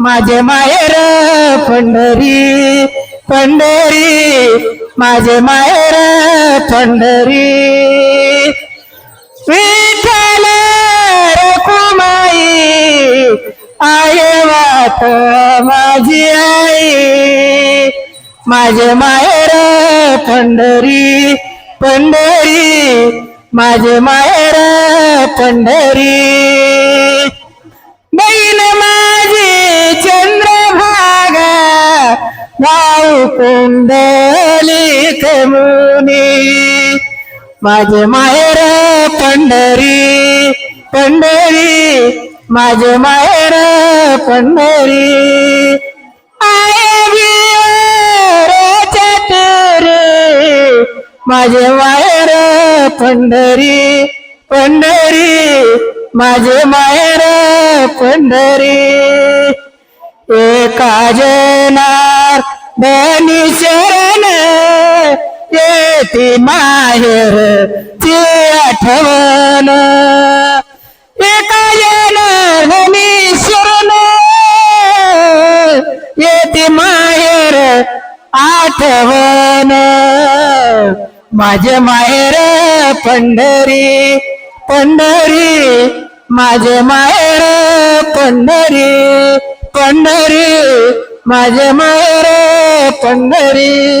माझे माहेर पंढरी पंढरी. माझे माहेर पंढरी. विठ्ठल रखुमाई आहे वाट माझी आई. माझे माहेर पंढरी पंढरी. माझे माहेर पंढरी. गाव कुंडलिक मुनी. माझे माहेर पंढरी पंढरी. माझे माहेर पंढरी. माझे माहेर पंढरी पंढरी. माझे माहेर पंढरी. एका जना धनी शरण येते माहेर ती आठवण. एका जनार धनी शरण येते माहेर आठवण. माझे माहेर पंढरी पंढरी. माझे माहेर पंढरी पंढरी. माझे माहेर पंढरी.